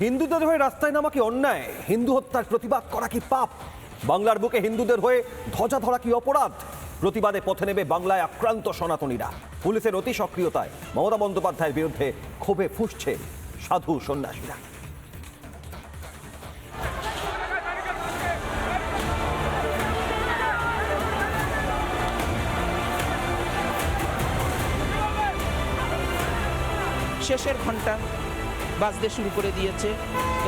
হিন্দুদের হয়ে রাস্তায় নামা কি অন্যায়? হিন্দু হত্যার প্রতিবাদ করা কি পাপ? বাংলার বুকে হিন্দুদের হয়ে ধ্বজা ধরা কি অপরাধ? প্রতিবাদে পথে নেবে বাংলায় আক্রান্ত সনাতনীরা। পুলিশের অতি সক্রিয়তায় মমতা বন্দ্যোপাধ্যায়ের বিরুদ্ধে ক্ষোভে ফুসছে সাধু সন্ন্যাসীরা। শেষের ঘণ্টা বাজতে শুরু করে দিয়েছে।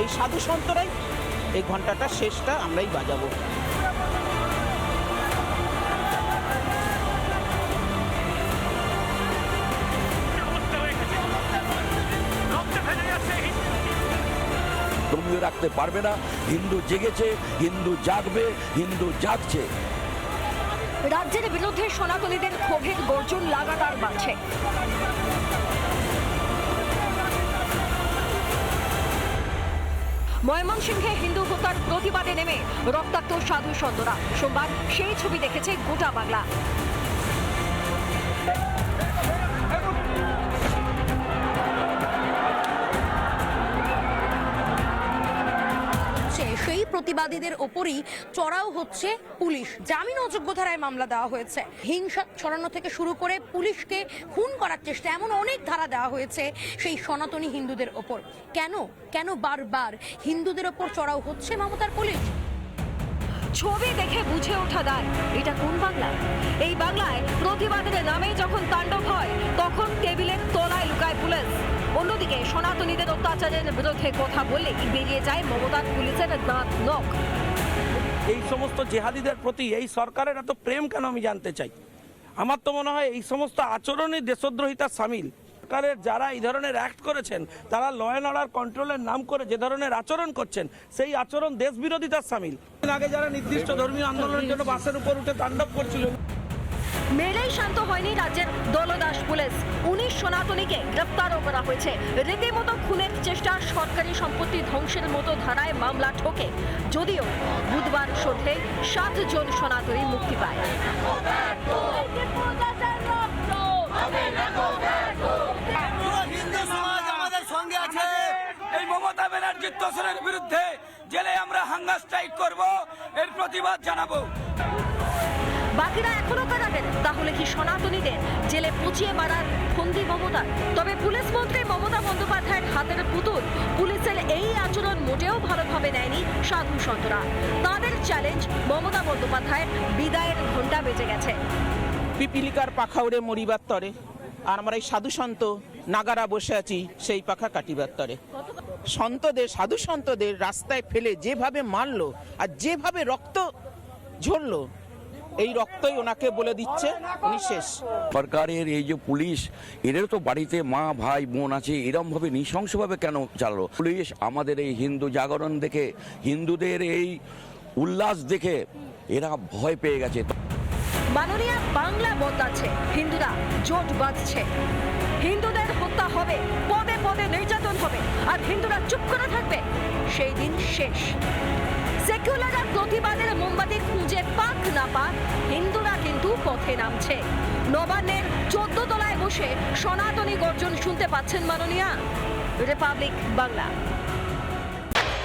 এই সাধু সন্তরাই এই ঘন্টাটা শেষটা আমরাই বাজাবো। দমিয়ে রাখতে পারবে না। হিন্দু জেগেছে হিন্দু জাগবে হিন্দু জাগছে। রাজ্যের বিরুদ্ধে সনাতনীদের ক্ষোভের গর্জন লাগাতার বাড়ছে। ময়মনসিংহে হিন্দু হত্যার প্রতিবাদে নেমে রক্তাক্ত সাধু সন্তরা। সোমবার সেই ছবি দেখেছে গোটা বাংলা। প্রতিবাদীদের ওপরই চড়াও হচ্ছে পুলিশ। জামিন অযোগ্য ধারায় মামলা দেওয়া হয়েছে। হিংসা ছড়ানো থেকে শুরু করে পুলিশকে খুন করার চেষ্টা এমন অনেক ধারা দেওয়া হয়েছে সেই সনাতনী হিন্দুদের ওপর। কেন? কেন বারবার হিন্দুদের ওপর চড়াও হচ্ছে মমতার পুলিশ? ছবি দেখে বুঝে ওঠা দায়। এটা কোন বাংলা? এই বাংলায় প্রতিবাদের নামে যখন তাণ্ডব হয়, তখন টেবিলের তলায় লুকায় পুলিশ। অন্যদিকে সনাতনীদের অত্যাচারের বিরুদ্ধে কথা বললে বেরিয়ে যায় মমতার পুলিশের দাঁত নখ। এই সমস্ত জেহাদিদের প্রতি এই সরকারের এত প্রেম কেন আমি জানতে চাই? আমার তো মনে হয় এই সমস্ত আচরণই দেশদ্রোহিতার সামিল। সরকারের যারা এই ধরনের অ্যাক্ট করেছেন, তারা ল অ্যান্ড অর্ডার কন্ট্রোলের নাম করে যে ধরনের আচরণ করছেন, সেই আচরণ দেশ বিরোধিতার সামিল আগে যারা নির্দিষ্ট ধর্মীয় আন্দোলনের জন্য বাসের উপর উঠে তাণ্ডব করছিল। মেলেই শান্ত হয়নি রাজ্যের দলদাস পুলিশ। উনিশ সনাতনীকে গ্রেপ্তারও করা হয়েছে। রীতিমতো খুনের চেষ্টা সরকারি সম্পত্তি ধ্বংসের মতো ধারায় মামলা ঠোকে। যদিও বুধবার শোধে সাত জন সনাতনী মুক্তি পায়। ব্যানার্জির বিরুদ্ধে জেলে আমরা হাঙ্গার স্ট্রাইক করব এর প্রতিবাদ জানাব। বাকিরা এখনও কারাগারে। তাহলে কি সনাতনীদের জেলে পচিয়ে মারার ফন্দি মমতা? তবে পুলিশ মন্ত্রী মমতা বন্দ্যোপাধ্যায়ের হাতের পুতুল। পুলিশের এই আচরণ মোটেও ভালোভাবে নেয়নি সাধু সন্তরা। তাদের চ্যালেঞ্জ মমতা বন্দ্যোপাধ্যায়ের বিদায়ের ঘণ্টা বেজে গেছে। পিপিলিকার পাখা উড়ে মরিবার তরে। আর আমরা এই সাধু সন্ত নাগারা বসে আছি সেই পাখা কাটিবার তরে। সন্তদের, সাধু সন্তদের রাস্তায় ফেলে যেভাবে মারলো আর যেভাবে রক্ত ঝরলো, এই রক্তই ওনাকে বলে দিচ্ছে, উনি শেষ। সরকারের এই যে পুলিশ এদের তো বাড়িতে মা, ভাই, বোন আছে এরম ভাবে নৃশংসভাবে কেন চালালো? পুলিশ আমাদের এই হিন্দু জাগরণ দেখে, হিন্দুদের এই উল্লাস দেখে এরা ভয় পেয়ে গেছে। মাননীয় বাংলা মত আছে। হিন্দুরা জোট বাঁধছে। হিন্দুদের হত্যা হবে, পদে পদে নির্যাতন হবে, আর হিন্দুরা চুপ করে থাকবে, সেই দিন শেষ। সেকুলাররা প্রতিবাদের মোমবাতি খুঁজে পাক না পাক, হিন্দুরা কিন্তু পথে নামছে। নবান্নের চোদ্দ তলায় বসে সনাতনী গর্জন শুনতে পাচ্ছেন মাননীয়া। রিপাবলিক বাংলা।